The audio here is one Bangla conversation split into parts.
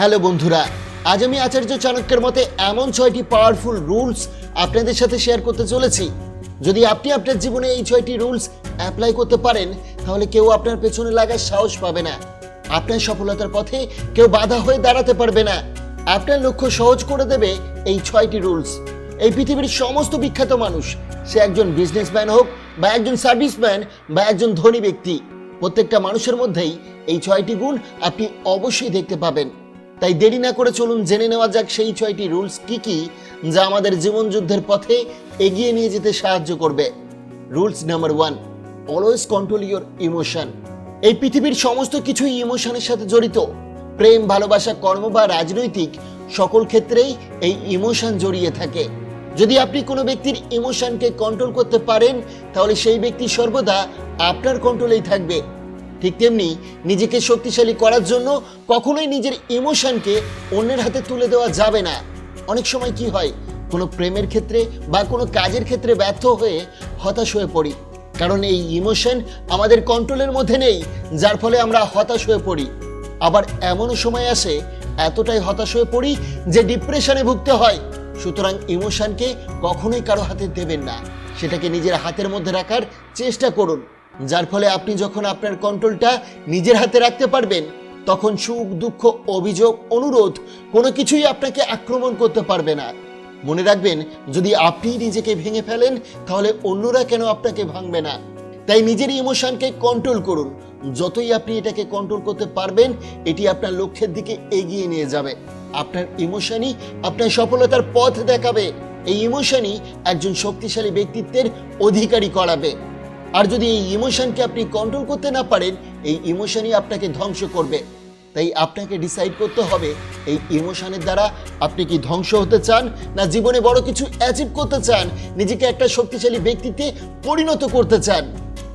হ্যালো বন্ধুরা, আজ আমি আচার্য চাণক্যের মতে এমন ছয়টি পাওয়ারফুল রুলস আপনাদের সাথে শেয়ার করতে চলেছি। যদি আপনি আপনার জীবনে এই ছয়টি রুলস অ্যাপ্লাই করতে পারেন, তাহলে কেউ আপনার পেছনে লাগার সাহস পাবে না। আপনার সফলতার পথে কেউ বাধা হয়ে দাঁড়াতে পারবে না। আপনার লক্ষ্য সহজ করে দেবে এই ছয়টি রুলস এই পৃথিবীর সমস্ত বিখ্যাত মানুষ, সে একজন বিজনেসম্যান হোক বা একজন সার্ভিসম্যান বা একজন ধনী ব্যক্তি, প্রত্যেকটা মানুষের মধ্যেই এই ছয়টি গুণ আপনি অবশ্যই দেখতে পাবেন। তাই দেরি না করে চলুন জেনে নেওয়া যাক সেই ছয়টি রুলস কি কি যা আমাদের জীবন যুদ্ধের পথে এগিয়ে নিয়ে যেতে সাহায্য করবে। Rules number one, always control your emotion. এই পৃথিবীর সমস্ত কিছুই ইমোশনের সাথে জড়িত। প্রেম, ভালোবাসা, কর্ম বা রাজনৈতিক সকল ক্ষেত্রেই এই ইমোশন জড়িয়ে থাকে। যদি আপনি কোনো ব্যক্তির ইমোশনকে কন্ট্রোল করতে পারেন, তাহলে সেই ব্যক্তি সর্বদা আপনার কন্ট্রোলেই থাকবে। ঠিক তেমনি নিজেকে শক্তিশালী করার জন্য কখনোই নিজের ইমোশনকে অন্যের হাতে তুলে দেওয়া যাবে না। অনেক সময় কি হয়, কোনো প্রেমের ক্ষেত্রে বা কোনো কাজের ক্ষেত্রে ব্যর্থ হয়ে হতাশ হয়ে পড়ি। কারণ এই ইমোশন আমাদের কন্ট্রোলের মধ্যে নেই, যার ফলে আমরা হতাশ হয়ে পড়ি। আবার এমনও সময় আসে, এতটাই হতাশ হয়ে পড়ি যে ডিপ্রেশনে ভুগতে হয়। সুতরাং ইমোশনকে কখনোই কারও হাতে দেবেন না। সেটাকে নিজের হাতের মধ্যে রাখার চেষ্টা করুন। যার ফলে আপনি যখন আপনার কন্ট্রোলটা নিজের হাতে রাখতে পারবেন, তখন সুখ, দুঃখ, অভিযোগ, অনুরোধ কোনো কিছুই আপনাকে আক্রমণ করতে পারবে না। মনে রাখবেন, যদি আপনি নিজেকে ভেঙে ফেলেন, তাহলে অন্যরা কেন আপনাকে ভাঙবে না? তাই নিজের ইমোশনকে কন্ট্রোল করুন। যতই আপনি এটাকে কন্ট্রোল করতে পারবেন, এটি আপনার লক্ষ্যের দিকে এগিয়ে নিয়ে যাবে। আপনার ইমোশনই আপনার সফলতার পথ দেখাবে। এই ইমোশনই একজন শক্তিশালী ব্যক্তিত্বের অধিকারী করাবে। আর যদি এই ইমোশনকে আপনি কন্ট্রোল করতে না পারেন, এই ইমোশনই আপনাকে ধ্বংস করবে। তাই আপনাকে ডিসাইড করতে হবে, এই ইমোশনের দ্বারা আপনি কি ধ্বংস হতে চান, না জীবনে বড় কিছু অ্যাচিভ করতে চান, নিজেকে একটা শক্তিশালী ব্যক্তিত্বে পরিণত করতে চান?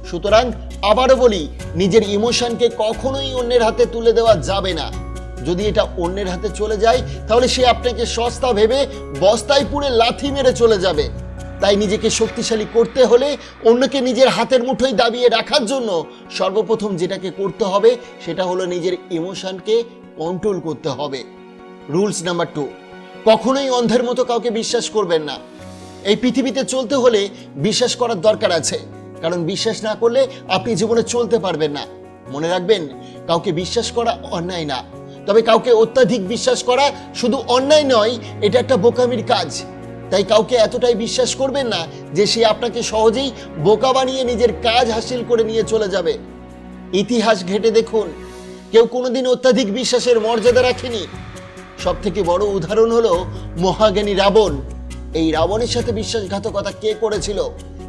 সুতরাং আবারও বলি, নিজের ইমোশনকে কখনোই অন্যের হাতে তুলে দেওয়া যাবে না। যদি এটা অন্যের হাতে চলে যায়, তাহলে সে আপনাকে সস্তা ভেবে বস্তায় পুরে লাথি মেরে চলে যাবে। তাই নিজেকে শক্তিশালী করতে হলে অন্যকে নিজের হাতের মুঠোয় দাবিয়ে রাখার জন্য সর্বপ্রথম যেটাকে করতে হবে সেটা হলো নিজের ইমোশনকে কন্ট্রোল করতে হবে। রুলস নাম্বার টু কখনোই অন্ধের মতো কাউকে বিশ্বাস করবেন না। এই পৃথিবীতে চলতে হলে বিশ্বাস করার দরকার আছে, কারণ বিশ্বাস না করলে আপনি জীবনে চলতে পারবেন না। মনে রাখবেন, কাউকে বিশ্বাস করা অন্যায় না, তবে কাউকে অত্যাধিক বিশ্বাস করা শুধু অন্যায় নয়, এটা একটা বোকামির কাজ। তাই কাউকে এতটাই বিশ্বাস করবেন না যে সে আপনাকে সহজেই বোকা বানিয়ে নিজের কাজ হাসিল করে নিয়ে চলে যাবে। ইতিহাস ঘেটে দেখুন, কেউ কোনোদিন অত্যাধিক বিশ্বাসের মর্যাদা রাখেনি। সব থেকে বড় উদাহরণ হলো মহাজ্ঞানী রাবণ। এই রাবণের সাথে বিশ্বাসঘাতকতা কে করেছিল?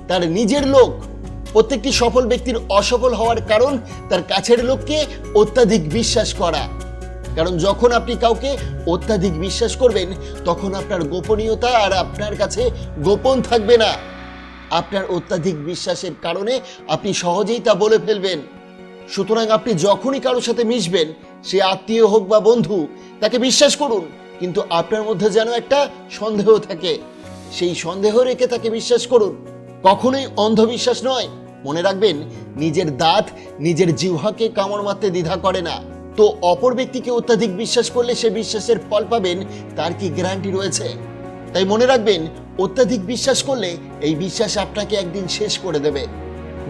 তার নিজের লোক। প্রত্যেকটি সফল ব্যক্তির অসফল হওয়ার কারণ তার কাছের লোককে অত্যাধিক বিশ্বাস করা। কারণ যখন আপনি কাউকে অত্যাধিক বিশ্বাস করবেন, তখন আপনার গোপনীয়তা আর আপনার কাছে গোপন থাকবে না। আপনার অত্যাধিক বিশ্বাসের কারণে আপনি সহজেই তা বলে ফেলবেন। সুতরাং আপনি যখনই কারোর সাথে মিশবেন, সে আত্মীয় হোক বা বন্ধু, তাকে বিশ্বাস করুন, কিন্তু আপনার মধ্যে যেন একটা সন্দেহ থাকে। সেই সন্দেহ রেখে তাকে বিশ্বাস করুন। কখনোই অন্ধবিশ্বাস নয়। মনে রাখবেন, নিজের দাঁত নিজের জিহ্বাকে কামড় মারতে দ্বিধা করে না। তো অপর ব্যক্তিকে অত্যাধিক বিশ্বাস করলে সে বিশ্বাসের ফল পাবেন, তার কি গ্যারান্টি রয়েছে? তাই মনে রাখবেন, অত্যাধিক বিশ্বাস করলে এই বিশ্বাস আপনাকে একদিন শেষ করে দেবে।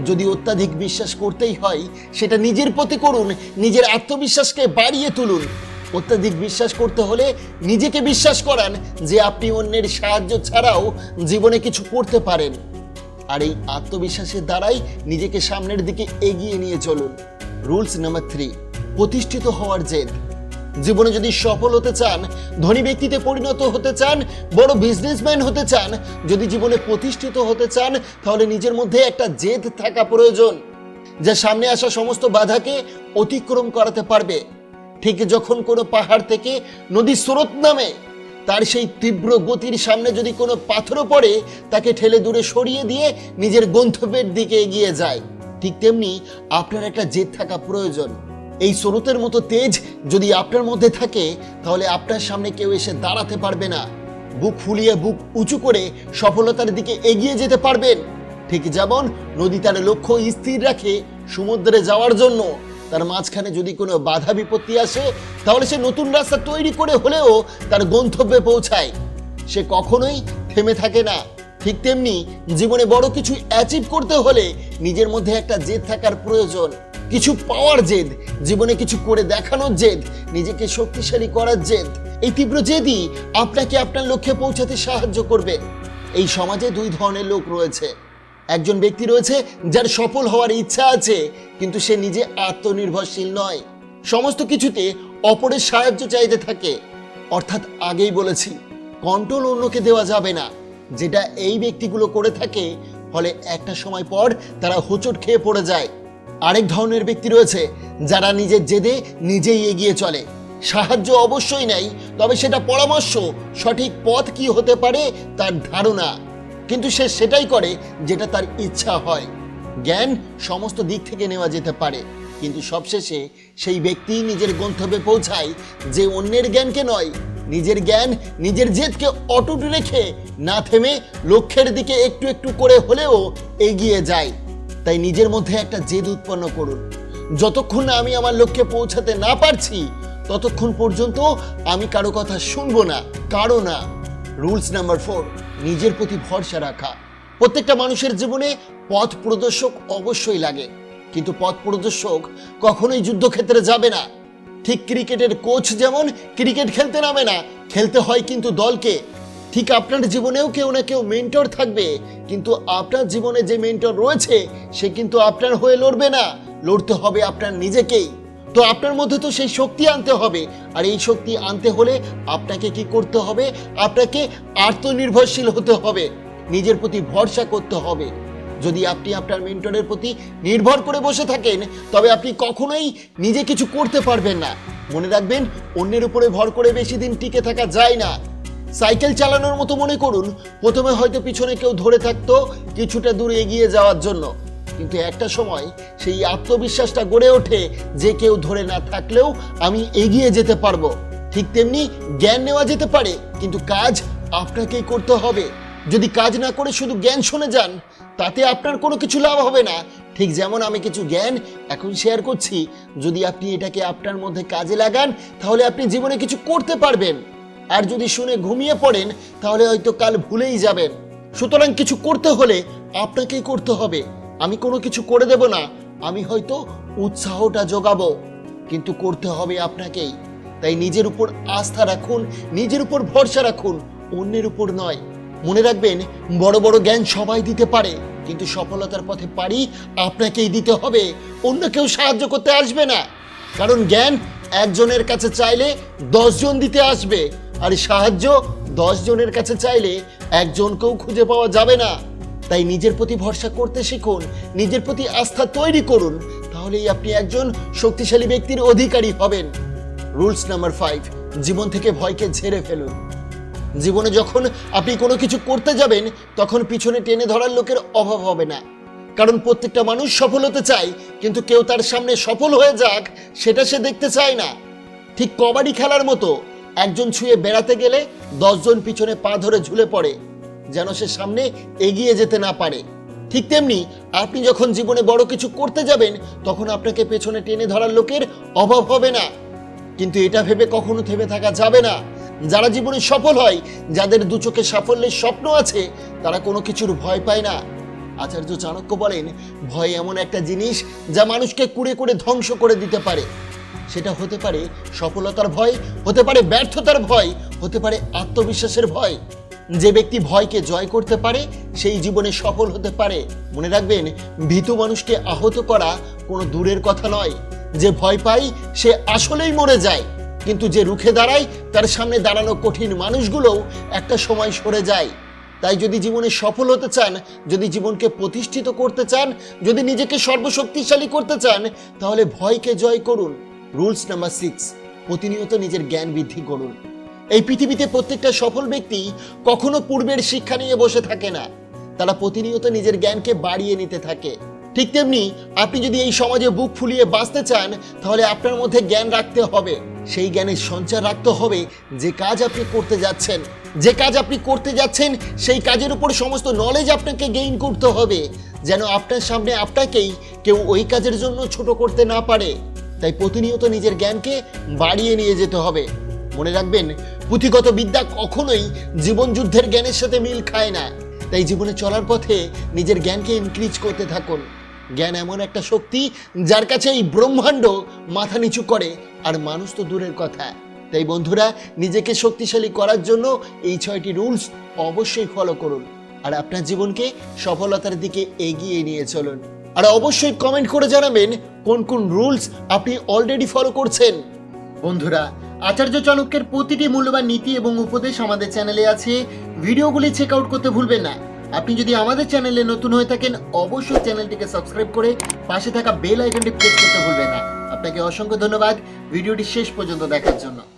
যদি অত্যাধিক বিশ্বাস করতেই হয়, সেটা নিজের প্রতি করুন, নিজের আত্মবিশ্বাসকে বাড়িয়ে তুলুন। অত্যাধিক বিশ্বাস করতে হলে নিজেকে বিশ্বাস করান যে আপনি অন্যের সাহায্য ছাড়াও জীবনে কিছু করতে পারেন। আর এই আত্মবিশ্বাসের দ্বারাই নিজেকে সামনের দিকে এগিয়ে নিয়ে চলুন। Rules number three. প্রতিষ্ঠিত হওয়ার জেদ। জীবনে যদি সফল হতে চান, ধনী ব্যক্তিতে পরিণত হতে চান, বড় বিজনেসম্যান হতে চান, যদি জীবনে প্রতিষ্ঠিত হতে চান, তাহলে নিজের মধ্যে একটা জেদ থাকা প্রয়োজন, যা সামনে আসা সমস্ত বাধাকে অতিক্রম করাতে পারবে। ঠিক যখন কোনো পাহাড় থেকে নদী স্রোত নামে, তার সেই তীব্র গতির সামনে যদি কোনো পাথরও পড়ে, তাকে ঠেলে দূরে সরিয়ে দিয়ে নিজের গন্তব্যের দিকে এগিয়ে যায়। ঠিক তেমনি আপনার একটা জেদ থাকা প্রয়োজন। এই স্রোতের মতো তেজ যদি আপনার মধ্যে থাকে, তাহলে আপনার সামনে কেউ এসে দাঁড়াতে পারবে না। বুক ফুলিয়ে বুক উঁচু করে সফলতার দিকে এগিয়ে যেতে পারবেন। ঠিক যেমন নদী তার লক্ষ্য স্থির রাখে সমুদ্রে যাওয়ার জন্য। তার মাঝখানে যদি কোনো বাধা বিপত্তি আসে, তাহলে সে নতুন রাস্তা তৈরি করে হলেও তার গন্তব্যে পৌঁছায়। সে কখনোই থেমে থাকে না। ঠিক তেমনি জীবনে বড় কিছু অ্যাচিভ করতে হলে নিজের মধ্যে একটা জেদ থাকার প্রয়োজন। কিছু পাওয়ার জেদ, জীবনে কিছু করে দেখানোর জেদ, নিজেকে শক্তিশালী করার জেদ, এই তীব্র জেদই আপনাকে আপনার লক্ষ্যে পৌঁছাতে সাহায্য করবে। এই সমাজে দুই ধরনের লোক রয়েছে। একজন ব্যক্তি রয়েছে যার সফল হওয়ার ইচ্ছা আছে, কিন্তু সে নিজে আত্মনির্ভরশীল নয়। সমস্ত কিছুতে অপরের সাহায্য চাইতে থাকে। অর্থাৎ আগেই বলেছি কন্ট্রোল অন্যকে দেওয়া যাবে না। যেটা এই ব্যক্তিগুলো করে থাকে, ফলে একটা সময় পর তারা হোঁচট খেয়ে পড়ে যায়। আরেক ধরনের ব্যক্তি রয়েছে যারা নিজের জেদে নিজেই এগিয়ে চলে। সাহায্য অবশ্যই নেই তবে সেটা পরামর্শ, সঠিক পথ কি হতে পারে তার ধারণা। কিন্তু সে সেটাই করে যেটা তার ইচ্ছা হয়। জ্ঞান সমস্ত দিক থেকে নেওয়া যেতে পারে, কিন্তু সবশেষে সেই ব্যক্তি নিজের গন্তব্যে পৌঁছায় যে অন্যের জ্ঞানকে নয়। নিজের জ্ঞান নিজের জেদকে অটুট রেখে না থেমে লক্ষ্যের দিকে একটু একটু করে হলেও এগিয়ে যায়। তাই নিজের মধ্যে একটা জেদ উৎপন্ন করুন। যতক্ষণ না আমি আমার লক্ষ্যে পৌঁছাতে না পারছি, ততক্ষণ পর্যন্ত আমি কারও কথা শুনব না, কারও না। রুলস নাম্বার ফোর, নিজের প্রতি ভরসা রাখা। প্রত্যেকটা মানুষের জীবনে পথ প্রদর্শক অবশ্যই লাগে, কিন্তু পথ প্রদর্শক কখনোই যুদ্ধক্ষেত্রে যাবে না। ঠিক ক্রিকেটের কোচ যেমন ক্রিকেট খেলতে নামে না, খেলতে হয় কিন্তু দলকে। ঠিক আপনার জীবনেও কেউ না কেউ মেন্টর থাকবে, কিন্তু আপনার জীবনে যে মেন্টর রয়েছে, সে কিন্তু আপনার হয়ে লড়বে না। লড়তে হবে আপনার নিজেকেই। তো আপনার মধ্যে তো সেই শক্তি আনতে হবে। আর এই শক্তি আনতে হলে আপনাকে কি করতে হবে? আপনাকে আত্মনির্ভরশীল হতে হবে। নিজের প্রতি ভরসা করতে হবে। যদি আপনি আপনার মেন্টরের প্রতি নির্ভর করে বসে থাকেন, তবে আপনি কখনোই নিজে কিছু করতে পারবেন না। মনে রাখবেন, অন্যের উপরে ভর করে বেশি দিন টিকে থাকা যায় না। সাইকেল চালানোর মতো মনে করুন। প্রথমে হয়তো পিছনে কেউ ধরে থাকতো, কিছুটা দূর এগিয়ে যাওয়ার জন্য। কিন্তু একটা সময় সেই আত্মবিশ্বাসটা গড়ে ওঠে যে কেউ ধরে না থাকলেও আমি এগিয়ে যেতে পারব। ঠিক তেমনি জ্ঞান নেওয়া যেতে পারে, কিন্তু কাজ আপনাকেই করতে হবে। যদি কাজ না করে শুধু জ্ঞান শুনে যান, তাতে আপনার কোনো কিছু লাভ হবে না। ঠিক যেমন আমি কিছু জ্ঞান এখন শেয়ার করছি, যদি আপনি এটাকে আপনার মধ্যে কাজে লাগান, তাহলে আপনি জীবনে কিছু করতে পারবেন। আর যদি শুনে ঘুমিয়ে পড়েন, তাহলে হয়তো কাল ভুলেই যাবেন। সুতরাং কিছু করতে হলে আপনাকেই করতে হবে। আমি কোনো কিছু করে দেব না, আমি হয়তো উৎসাহটা যোগাবো কিন্তু করতে হবে আপনাকেই। তাই নিজের উপর আস্থা রাখুন, নিজের উপর ভরসা রাখুন, অন্যের উপর নয়। মনে রাখবেন, বড় বড় জ্ঞান সবাই দিতে পারে, কিন্তু সফলতার পথে পারি আপনাকেই দিতে হবে। অন্য কেউ সাহায্য করতে আসবে না। কারণ জ্ঞান একজনের কাছে চাইলে দশজন দিতে আসবে। আর সাহায্য দশ জনের কাছে চাইলে একজনকেও খুঁজে পাওয়া যাবে না। তাই নিজের প্রতি ভরসা করতে শিখুন, নিজের প্রতি আস্থা তৈরি করুন, তাহলেই আপনি একজন শক্তিশালী ব্যক্তির অধিকারী হবেন। রুলস নাম্বার ফাইভ, জীবন থেকে ভয়কে ঝেড়ে ফেলুন। জীবনে যখন আপনি কোনো কিছু করতে যাবেন, তখন পিছনে টেনে ধরার লোকের অভাব হবে না। কারণ প্রত্যেকটা মানুষ সফল হতে চায়, কিন্তু কেউ তার সামনে সফল হয়ে যাক, সেটা সে দেখতে চায় না। ঠিক কবাডি খেলার মতো একজন ছুঁয়ে বেড়াতে গেলে দশজন পিছনে পা ধরে ঝুলে পড়ে, যেন সে সামনে এগিয়ে যেতে না পারে। ঠিক তেমনি আপনি যখন জীবনে বড় কিছু করতে যাবেন, তখন আপনাকে পেছনে টেনে ধরার লোকের অভাব হবে না। কিন্তু এটা ভেবে কখনো থেমে থাকা যাবে না। যারা জীবনে সফল হয়, যাদের দু চোখে সাফল্যের স্বপ্ন আছে, তারা কোনো কিছুর ভয় পায় না। আচার্য চাণক্য বলেন, ভয় এমন একটা জিনিস যা মানুষকে কুড়ে কুড়ে ধ্বংস করে দিতে পারে। সেটা হতে পারে সফলতার ভয়, হতে পারে ব্যর্থতার ভয়, হতে পারে আত্মবিশ্বাসের ভয়। যে ব্যক্তি ভয়কে জয় করতে পারে, সেই জীবনে সফল হতে পারে। মনে রাখবেন, ভীতু মানুষকে আহত করা কোনো দূরের কথা নয়। যে ভয় পায়, সে আসলেই মরে যায়। কিন্তু যে রুখে দাঁড়ায়, তার সামনে দাঁড়ানো কঠিন মানুষগুলোও একটা সময় সরে যায়। তাই যদি জীবনে সফল হতে চান, যদি জীবনকে প্রতিষ্ঠিত করতে চান, যদি নিজেকে সর্বশক্তিশালী করতে চান, তাহলে ভয়কে জয় করুন। রুলস নাম্বার সিক্স প্রতিনিয়ত নিজের জ্ঞান বৃদ্ধি করুন। এই পৃথিবীতে প্রত্যেকটা সফল ব্যক্তি কখনো পূর্বের শিক্ষা নিয়ে বসে থাকে না। তারা প্রতিনিয়ত নিজের জ্ঞানকে বাড়িয়ে নিতে থাকে। ঠিক তেমনি আপনি যদি এই সমাজে বুক ফুলিয়ে বাঁচতে চান, তাহলে আপনার মধ্যে জ্ঞান রাখতে হবে। সেই জ্ঞানের সঞ্চার রাখতে হবে যে কাজ আপনি করতে যাচ্ছেন। যে কাজ আপনি করতে যাচ্ছেন, সেই কাজের উপর সমস্ত নলেজ আপনাকে গেইন করতে হবে। যেন আপনার সামনে আপনাকেই কেউ ওই কাজের জন্য ছোট করতে না পারে। তাই প্রতিনিয়ত নিজের জ্ঞানকে বাড়িয়ে নিয়ে যেতে হবে। মনে রাখবেন, পুঁথিগত বিদ্যা কখনোই জীবন যুদ্ধের জ্ঞানের সাথে মিল খায় না। তাই জীবনে চলার পথে নিজের জ্ঞানকে ইনক্রিজ করতে থাকুন। জ্ঞান এমন একটা শক্তি যার কাছে এই ব্রহ্মাণ্ড মাথা নিচু করে, আর মানুষ তো দূরের কথা। তাই বন্ধুরা, নিজেকে শক্তিশালী করার জন্য এই ছয়টি রুলস অবশ্যই ফলো করুন। আর আপনার জীবনকে সফলতার দিকে এগিয়ে নিয়ে চলুন। আর অবশ্যই কমেন্ট করে জানাবেন কোন কোন রুলস আপনি অলরেডি ফলো করছেন। বন্ধুরা, আচার্য চাণক্যের প্রতিটি মূল্যবান নীতি এবং উপদেশ আমাদের চ্যানেলে আছে। ভিডিওগুলি চেক আউট করতে ভুলবেন না। আপনি যদি আমাদের চ্যানেলে নতুন হয়ে থাকেন, অবশ্যই চ্যানেলটিকে সাবস্ক্রাইব করে পাশে থাকা বেল আইকনটি প্রেস করতে ভুলবেন না। আপনাকে অসংখ্য ধন্যবাদ। ভিডিওটি শেষ পর্যন্ত দেখার জন্য।